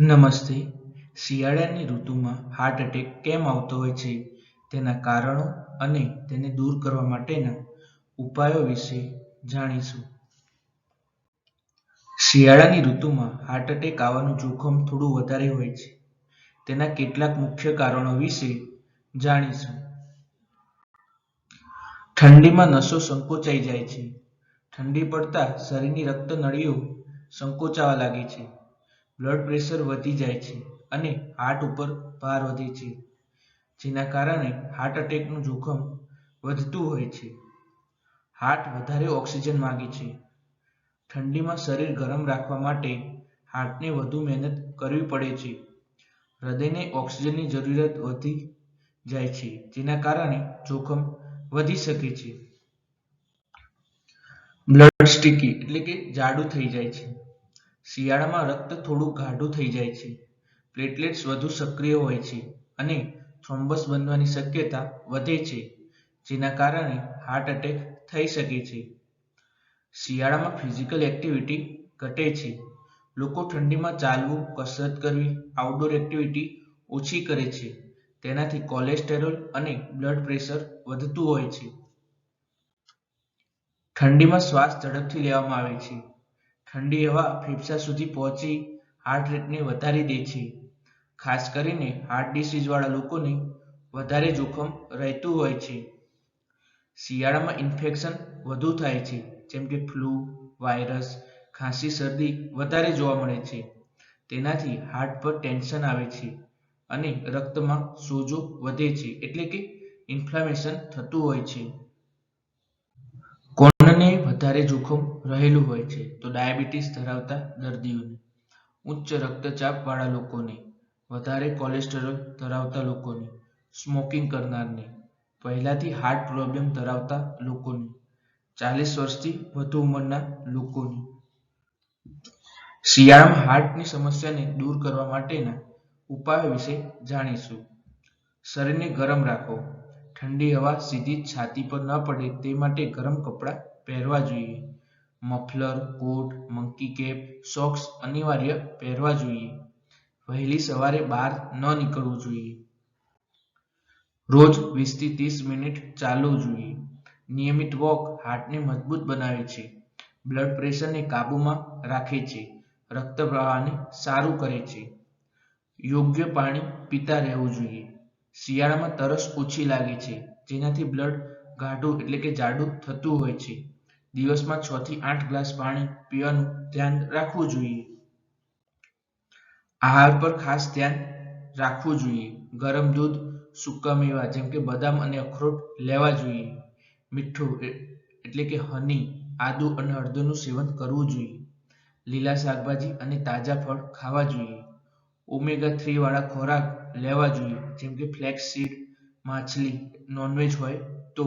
નમસ્તે. શિયાળાની ઋતુમાં હાર્ટ એટેક કેમ આવતો હોય છે? તેના કારણો અને તેને દૂર કરવા માટેના ઉપાયો વિશે જાણીશું. શિયાળાની ઋતુમાં હાર્ટ એટેક આવવાનું જોખમ થોડું વધારે હોય છે. તેના કેટલાક મુખ્ય કારણો વિશે જાણીશું. ઠંડીમાં નસો સંકોચાઈ જાય છે. ઠંડી પડતા શરીરની રક્ત નળીઓ સંકોચાવા લાગે છે. બ્લડ પ્રેશર વધી જાય છે અને હાર્ટ ઉપર ભાર વધે છે. જેના કારણે હાર્ટ એટેકનું જોખમ વધતું હોય છે. હાર્ટ વધારે ઓક્સિજન માંગે છે. ઠંડીમાં શરીર ગરમ રાખવા માટે હાર્ટને વધુ મહેનત કરવી પડે છે. હૃદયને ઓક્સિજનની જરૂરિયાત વધી જાય છે, જેના કારણે જોખમ વધી શકે છે. બ્લડ સ્ટીકી એટલે કે જાડું થઈ જાય છે. શિયાળામાં રક્ત થોડું ગાઢું થઈ જાય છે. પ્લેટલેટ્સ વધુ સક્રિય હોય છે અને થ્રોમ્બસ બનવાની શક્યતા વધે છે, જેના કારણે હાર્ટ એટેક થઈ શકે છે. શિયાળામાં ફિઝિકલ એક્ટિવિટી ઘટે છે. લોકો ઠંડીમાં ચાલવું, કસરત કરવી આઉટડોર એક્ટિવિટી ઓછી કરે છે. તેનાથી કોલેસ્ટેરોલ અને બ્લડ પ્રેશર વધતું હોય છે. ઠંડીમાં શ્વાસ ઝડપથી લેવામાં આવે છે. ઠંડી હવા ફેફસા સુધી પહોંચી હાર્ટ રેટને વધારી દે છે. ખાસ કરીને હાર્ટ ડિસીઝવાળા લોકોને વધારે જોખમ રહેતું હોય છે. શિયાળામાં ઇન્ફેક્શન વધુ થાય છે, જેમ કે ફ્લૂ વાયરસ ખાંસી, શરદી વધારે જોવા મળે છે. તેનાથી હાર્ટ પર ટેન્શન આવે છે અને રક્તમાં સોજો વધે છે, એટલે કે ઇન્ફ્લામેશન થતું હોય છે. કોણને વધારે જોખમ રહેલું હોય છે, તો ડાયાબિટીસ ધરાવતા દર્દીઓને, ઉચ્ચ રક્તચાપવાળા લોકોને, વધારે કોલેસ્ટેરોલ ધરાવતા લોકોને, સ્મોકિંગ કરનારને, પહેલાથી હાર્ટ પ્રોબ્લેમ ધરાવતા લોકોને, ચાલીસ વર્ષથી વધુ ઉંમરના લોકોને. શિયાળામાં હાર્ટની સમસ્યાને દૂર કરવા માટેના ઉપાયો વિશે જાણીશું. શરીરને ગરમ રાખો. ઠંડી હવા સીધી છાતી પર ન પડે તે માટે ગરમ કપડાં પહેરવા જોઈએ. Muffler, coat, monkey cap, socks અનિવાર્ય પહેરવા જોઈએ. વહેલી સવારે બહાર ન નીકળવું જોઈએ. રોજ વીસથી ત્રીસ મિનિટ ચાલવું જોઈએ. નિયમિત વોક હાર્ટને મજબૂત બનાવે છે. બ્લડ પ્રેશરને કાબૂમાં રાખે છે. રક્ત પ્રવાહને સારું કરે છે. યોગ્ય પાણી પીતા રહેવું જોઈએ. શિયાળામાં તરસ ઓછી લાગે છે, જેનાથી બ્લડ ગાઢું એટલે કે જાડું થતું હોય છે. દિવસમાં છ થી આઠ ગ્લાસ પાણી પીવાનું ધ્યાન રાખવું જોઈએ. આહાર પર ખાસ ધ્યાન રાખવું જોઈએ. ગરમ દૂધ, સૂકા મેવા જેમ કે બદામ અને અખરોટ લેવા જોઈએ. મીઠું એટલે કે હની, આદુ અને હળદરનું સેવન કરવું જોઈએ. લીલા શાકભાજી અને તાજા ફળ ખાવા જોઈએ. ઓમેગા થ્રી વાળા ખોરાક લેવા જોઈએ. જેમ કે ફ્લેક્સ સીડ માછલી નોનવેજ હોય તો